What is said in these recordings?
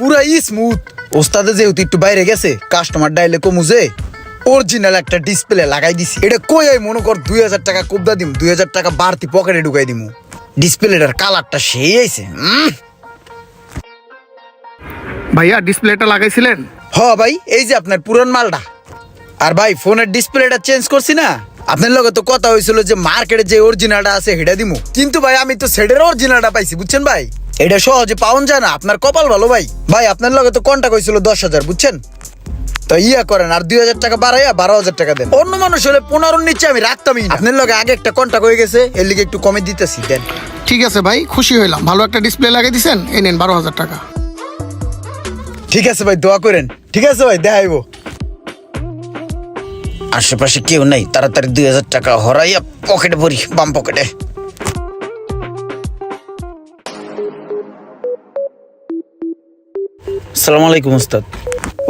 পুরা স্মুথ ওস্তাদে যেহেতু একটু বাইরে গেছে কাস্টমার ডাইলে কমুজে অরিজিনাল একটা ডিসপ্লে লাগাই দিছি। এটা কই আই মনে কর দুই হাজার টাকা কোবদা দিম দুই হাজার টাকা বাড়তি পকেটে ঢুকাই দিমু। ডিসপ্লেটার কালারটা সেই আইছে ভাইয়া ডিসপ্লেটা লাগাইছিলেন? হ ভাই এই যে আপনার পুরন মালটা। আর ভাই ফোনের ডিসপ্লেটা চেঞ্জ করছি না? আপনার লগে তো কথা হয়েছিল যে মার্কেটে যে অরিজিনালটা আছে সেটা দিমু। কিন্তু ভাই আমি তো সেটের অরিজিনালটা পাইছি বুঝছেন ভাই? এটা সহজে পাওন যায় না আপনার কপাল ভালো ভাই। ভাই আপনার লগে তো কন্টাক্ট হয়েছিল দশ হাজার বুঝছেন? তো ইয়া করেন আর দুই হাজার টাকা বাড়াইয়া বারো হাজার টাকা দেন। অন্য মানুষ হলে পনেরো নিচে আমি রাখতামই না। আপনার লগে আগে একটা কন্টাক্ট হয়ে গেছে এর লিগে একটু কমে দিতেছি দেন। ঠিক আছে ভাই খুশি হইলাম। ভালো একটা ডিসপ্লে লাগাই দিছেন এই নেন বারো হাজার টাকা। ঠিক আছে ভাই দোয়া করেন। ঠিক আছে ভাই দেখাইবো আশেপাশে কেউ নাই তাড়াতাড়ি দুই হাজার টাকা হরাইয়া পকেটে ভরি বাম পকেটে। সালাম আলাইকুম ওস্তাদ।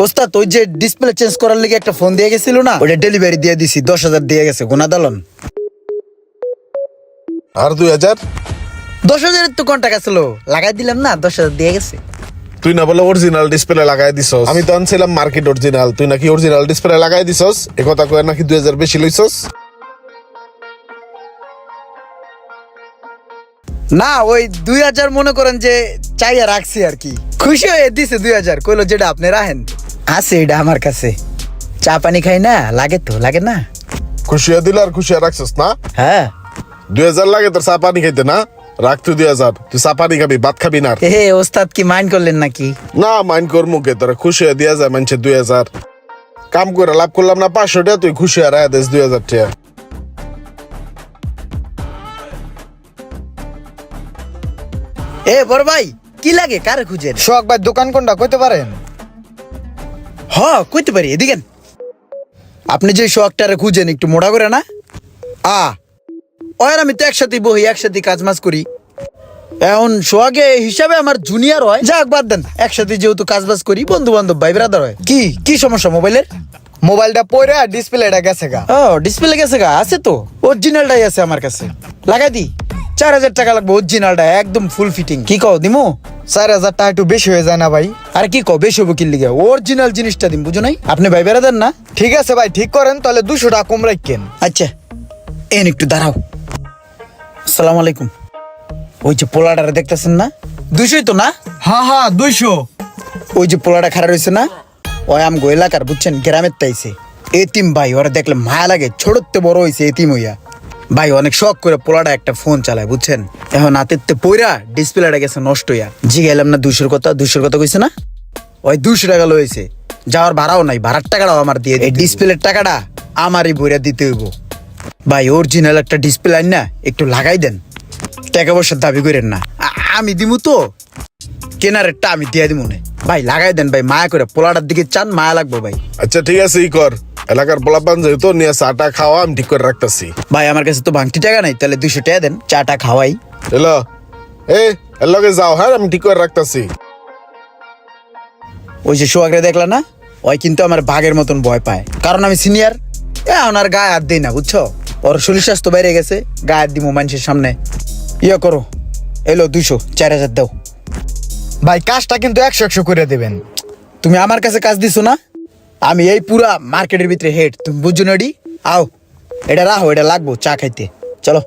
ওস্তাদ ওই যে ডিসপ্লে চেঞ্জ করার লিগে একটা ফোন দিয়ে গেছিল না? ওটা ডেলিভারি দিয়ে দিছি দশ হাজার দিয়ে গেছে গোনা দালন। আর দুই হাজার? দশ হাজারের তো কোন টাকা ছিল লাগাই দিলাম না দশ হাজার দিয়ে গেছে। তুই না বলে অরিজিনাল ডিসপ্লে লাগাই দিছস। আমি তো আনছিলাম মার্কেট অরিজিনাল তুই নাকি অরিজিনাল ডিসপ্লে লাগাই দিছস? এ কথা কয়ে নাকি দুই হাজার বেশি লইছস? না ওই দুই হাজার মনে করেন যে চাইয়া রাখছি আর কি। খুশি হয়ে দিছে দুই হাজার কইলো যেটা আপনি রাখেন। আছে এটা আমার কাছে। চা পানি খাই না লাগে তো লাগে না। খুশি হয়ে দিল আর খুশি হয়ে রাখছস না? হ্যাঁ। দুই হাজার লাগে তোর চা পানি খাইতে না? রাখ তুই দুই হাজার তুই চা পানি খাবি ভাত খাবি না হে ওস্তাদ কি মাইন্ড করলেন নাকি? না মাইন্ড কর মুখে তোরা খুশি হয়ে দিয়া যায় মানুষের দুই হাজার। কাম করে লাভ করলাম না পাঁচশো টাকা তুই খুশি হয়ে রায় দিস দুই হাজার টাকা। এ বড় ভাই কি লাগে? কারে খুঁজেন? শোক ভাই দোকান কোনটা? কইতে পারেন? হ কইতে পারি এদিকেন আপনি যে শখটারে খুঁজেন একটু মোটা করে না? আ ওর আমি তো একসাথে বহি একসাথে কাজ মাজ করি। এখন সোহাগে হিসাবে আমার জুনিয়র হয়। যাক বাদ দেন একসাথে যেহেতু কাজ বাজ করি বন্ধু বান্ধব ভাই ব্রাদার হয়। কি কি সমস্যা মোবাইলের? মোবাইলটা পড়ে আর ডিসপ্লেটা গেছে গা। ও ডিসপ্লে গেছে গা আছে তো। অরিজিনালটাই আছে আমার কাছে। লাগাই দি। চার হাজার টাকা লাগবে অরিজিনালটা একদম ফুল ফিটিং কি কও দিমু? চার হাজার টাকা একটু বেশি হয়ে যায় না ভাই। আরে কি কও বেশি হব কি লিগে? অরিজিনাল জিনিসটা দিন বুঝো নাই? আপনি ভাই বেড়াদেন না। ঠিক আছে ভাই ঠিক করেন তাহলে দুশো টাকা কম রাখেন। আচ্ছা এন একটু দাঁড়াও। সালাম আলাইকুম। ওই যে পোলাটারে দেখতেছেন না? দুইশোই তো না? হ্যাঁ হ্যাঁ দুইশো ওই যে পোলাটা খারাপ রয়েছে না? ওই আমগো এলাকার বুঝছেন গ্রামের তাইছে এতিম ভাই ওরা দেখলে মায়া লাগে ছোটতে বড় হয়েছে এতিম হইয়া। ভাই অনেক শখ করে পোলাটা একটা ফোন চালায় বুঝছেন? এখন হাতের পইরা ডিসপ্লেটা গেছে নষ্ট হইয়া। জি গেলাম না দুশোর কথা দুশোর কথা কইছে না? ওই দুশো টাকা লইছে যাওয়ার ভাড়াও নাই ভাড়ার টাকাটাও আমার দিয়ে এই ডিসপ্লের টাকাটা আমারই বইরা দিতে হইব। ভাই অরিজিনাল একটা ডিসপ্লে আইন না একটু লাগাই দেন। টাকা পয়সার দাবি করেন না। আমি দিমু তো। কেনারেরটা আমি দিয়ে দিব না। ভাই লাগাই দেন ভাই মায়া করে পোলাটার দিকে চান মায়া লাগবে ভাই। আচ্ছা ঠিক আছে ই কর। এলাকার পোলাপান যেহেতু নিয়ে চাটা খাওয়া আমি ঠিক করে রাখতেছি। ভাই আমার কাছে তো ভাঙতি টাকা নাই তাহলে দুইশো টাকা দেন চাটা খাওয়াই। হ্যালো এ এর লগে যাও হ্যাঁ আমি ঠিক করে রাখতেছি। ওই যে সোহাগরে দেখলা না? ওই কিন্তু আমার বাঘের মতন ভয় পায়। কারণ আমি সিনিয়র এ ওনার গায়ে হাত দিই না বুঝছ? ওর শরীর স্বাস্থ্য বাইরে গেছে গায়ে হাত দিব মানুষের সামনে। ইয়ে করো এলো দুইশো চার হাজার দাও। ভাই কাজটা কিন্তু একশো একশো করে দেবেন। তুমি আমার কাছে কাজ দিছো না? আমি এই পুরা মার্কেটের ভিতরে হেড তুমি বুঝছ নডি আও এটা রাখো এটা লাগবো চা খাইতে। চলো।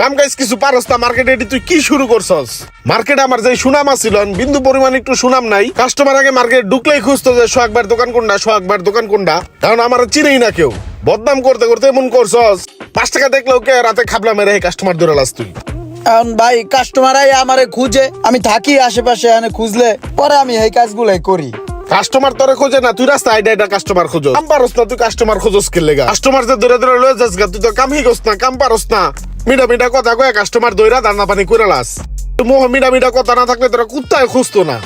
কাম কাজ কিছু পারস না মার্কেটে তুই কি শুরু করছস? মার্কেটে আমার যে সুনাম আছিল বিন্দু পরিমাণ একটু সুনাম নাই। কাস্টমার আগে মার্কেট ঢুকলেই খুঁজতো যে সোহাগবার দোকান কোনটা সোহাগবার দোকান কোনটা। কারণ আমার চিনেই না কেউ। বদনাম করতে করতে এমন করছস পাঁচ টাকা দেখলেও কে রাতে খাবলা মেরে কাস্টমার ধরে লাস তুই। এখন ভাই কাস্টমারাই আমারে খুঁজে আমি থাকি আশেপাশে এনে খুঁজলে পরে আমি এই কাজগুলাই করি। কাস্টমার তোরে খোঁজে না তুই রাস্তা আইডা এটা কাস্টমার খোঁজো কাম পারস না তুই কাস্টমার খোঁজস কে লেগা? কাস্টমার যে ধরে ধরে লয়ে যাস গা তুই তো কাম হিগস না কাম পারস না। মিডা মিডা কথা কয়ে কাস্টমার দইরা দানা পানি করে লাস। তুই মোহ মিডা মিডা কথা না থাকলে তোরা কুত্তায় খুঁজতো না।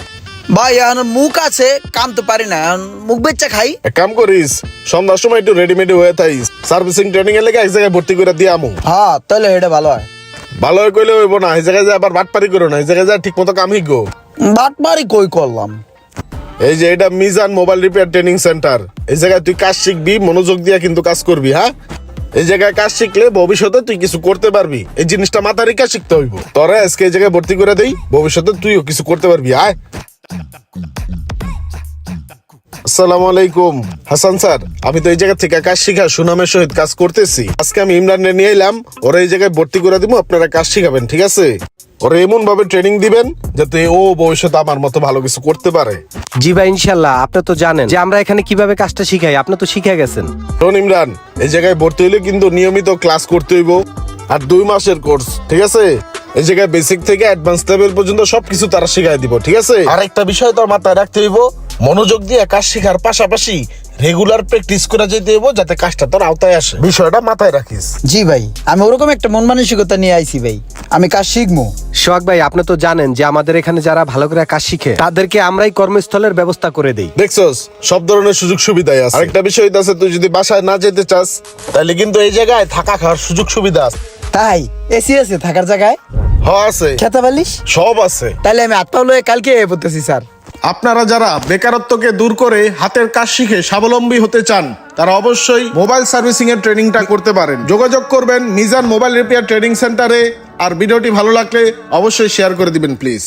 ভাই এখন মুখ আছে কাম তো পারি না মুখ বেচা খাই। এক কাম করিস সন্ধ্যার সময় একটু রেডিমেড হয়ে থাইস। সার্ভিসিং ট্রেনিং এর লেগে এক জায়গায় ভর্তি করে দিয়ে আমু। হ্যাঁ তাহলে এটা ভালো হয়। ভালো হয়ে কইলে হইব না এই জায়গায় যে আবার বাটপারি করো না এই জায়গায় যা ঠিক মতো কাম হিগো বাটমারি কই করলাম? এই যে এটা Mizan mobile repair training centre. এই জায়গায় তুই কাজ শিখবি, মনোযোগ দিয়ে কিন্তু কাজ করবি হ্যাঁ? এই জায়গায় কাজ শিখলে ভবিষ্যতে তুই কিছু করতে পারবি। এই জিনিসটা মাথা রেখে শিখতে হইব। তোরা আজকে এই জায়গায় ভর্তি করে দেই, ভবিষ্যতে তুইও কিছু করতে পারবি, আয়। আসসালামু আলাইকুম। হাসান স্যার আমি তো এই জায়গা থেকে কাজ শিখা সুনামের সহিত কাজ করতেছি। আজকে আমি ইমরানকে নিয়ে এলাম ওরা এই জায়গায় ভর্তি করে দিব আপনারা কাজ শিখাবেন ঠিক আছে? ওরা এমন ভাবে ট্রেনিং দিবেন যাতে ও ভবিষ্যতে আমার মতো ভালো কিছু করতে পারে। জি ভাই ইনশাল্লাহ আপনি তো জানেন যে আমরা এখানে কীভাবে কাজটা শিখাই আপনি তো শিখে গেছেন। শোন ইমরান এই জায়গায় ভর্তি হইলে কিন্তু নিয়মিত ক্লাস করতে হইব আর দুই মাসের কোর্স ঠিক আছে? এই জায়গায় বেসিক থেকে অ্যাডভান্স লেভেল পর্যন্ত সবকিছু তারা শিখাই দিব ঠিক আছে? আর একটা বিষয় তোর মাথায় রাখতে হইব মনোযোগ দিয়ে কাজ শেখার পাশাপাশি রেগুলার প্র্যাকটিস করে যেতে হইব যাতে কাজটা তোর আওতায় আসে। বিষয়টা মাথায় রাখিস। জি ভাই আমি ওরকম একটা মন মানসিকতা নিয়ে আইছি ভাই। আমি কাজ শিখব সোহাগ ভাই আপনি তো জানেন যে আমাদের এখানে যারা ভালো করে কাজ শিখে তাদেরকে আমরাই কর্মস্থলের ব্যবস্থা করে দেই। দেখছস সব ধরনের সুযোগ সুবিধাই আছে। আরেকটা বিষয় আছে তুই যদি বাসায় না যেতে চাস তাহলে কিন্তু এই জায়গায় থাকা খাওয়ার সুযোগ সুবিধা আছে। তাই? এসি আছে থাকার জায়গায়? হ আছে। খেতে পারলিস? সব আছে। তাহলে আমি পা লয়ে কালকে পড়তেছি স্যার। আপনারা যারা বেকারত্বকে দূর করে হাতের কাজ শিখে স্বাবলম্বী হতে চান, তারা অবশ্যই মোবাইল সার্ভিসিং এর ট্রেনিংটা করতে পারেন। যোগাযোগ করবেন মিজান মোবাইল রিপেয়ার ট্রেনিং সেন্টারে, আর ভিডিওটি ভালো লাগলে অবশ্যই শেয়ার করে দিবেন প্লিজ